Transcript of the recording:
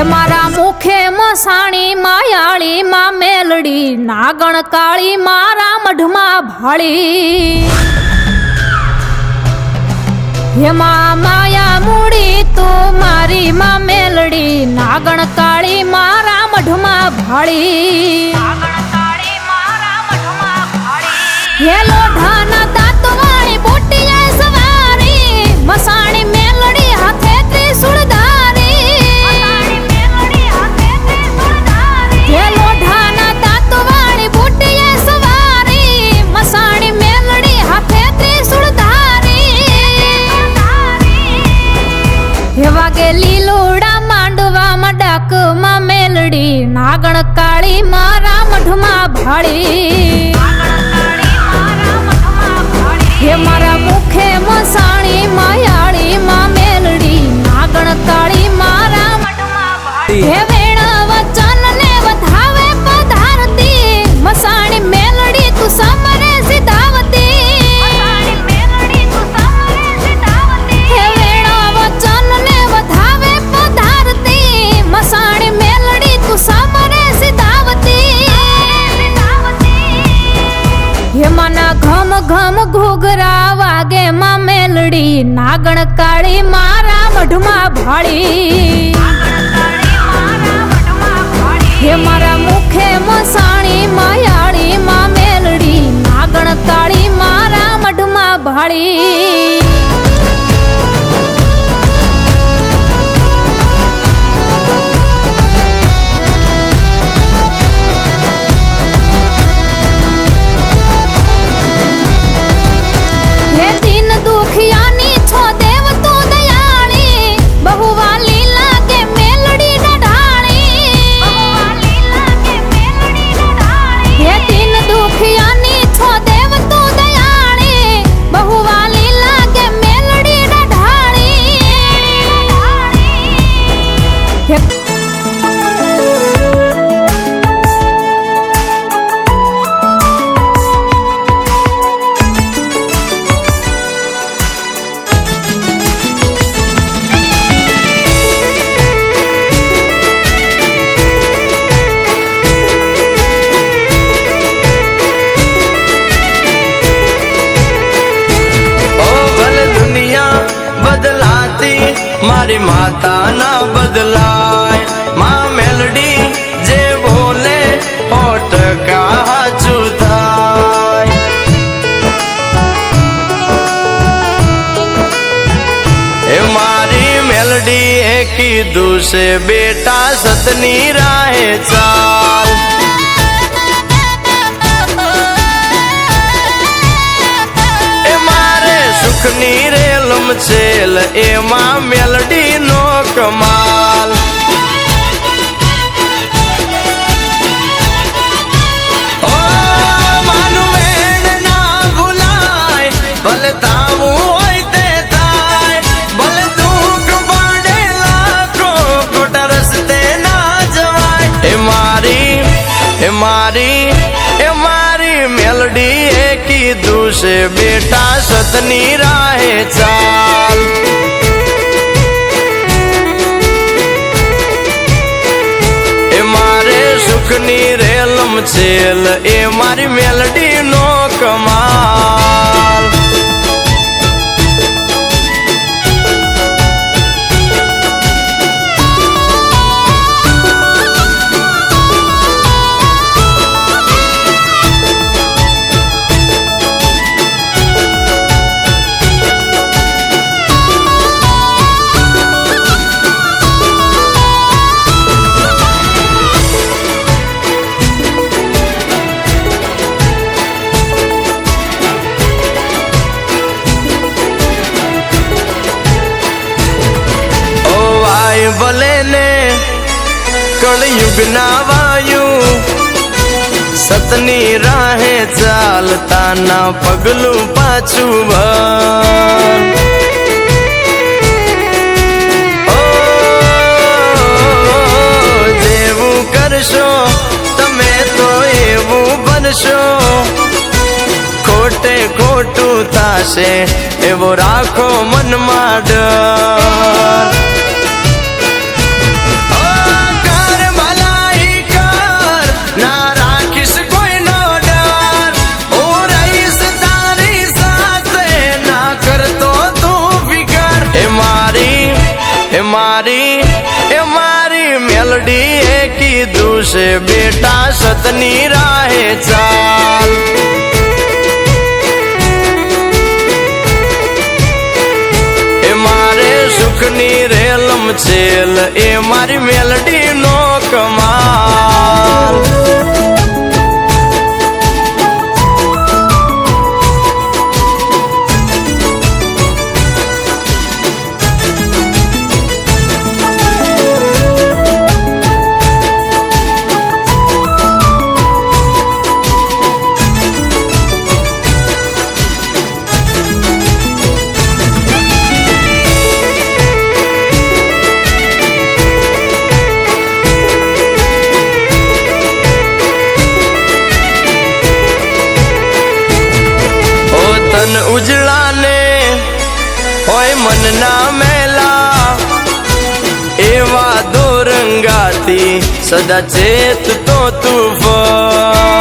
હે મારા મુખે મસાણી માયાળી માં મેલડી નાગણ કાળી મારા મઢમાં ભાળી. હે માં માયા મૂડી તો મારી માં મેલડી નાગણ કાળી મારા મઢમાં ભાળી. હે લોઢાના નાગણ કાળી મારા મઢમાં ભાળી. સિધાવતી હે મના ઘમ ઘમ ઘૂઘરા વાગે માં મેલડી. નાગણ કાળી મારા મઢમાં ભાળી. હે મારા મુખે મસાણી માયાળી માં મેલડી. નાગણ કાળી મારા મઢમાં ભાળી. એ કીધું છે, બેટા, સતની રાહે ચાલ. એ મારે સુખની રેલમ છેલ એમાં મેલડી નો કમાલ ભલે તાવું એ મારી એ મારી મેલડી એ કીધું છે, બેટા, સતની રાહે ચાલ. એ મારે સુખની રેલમ છેલ, એ મારી મેલડી નો કમાલ. કળયુગ ના વાયુ સતની રાહે ચાલતા ના પગલું પાછું ભર કરશો તમે તો એવું બનશો ખોટે ખોટું થશે એવો રાખો મનમાં ડર એ મારી એ મારી મેલડી એ કીધું છે બેટા સતની રાહે ચાલ. એ મારે સુખની રેલમ છેલ, એ મારી મેલડી નો કમાલ. સદા ચેત તો તું ફર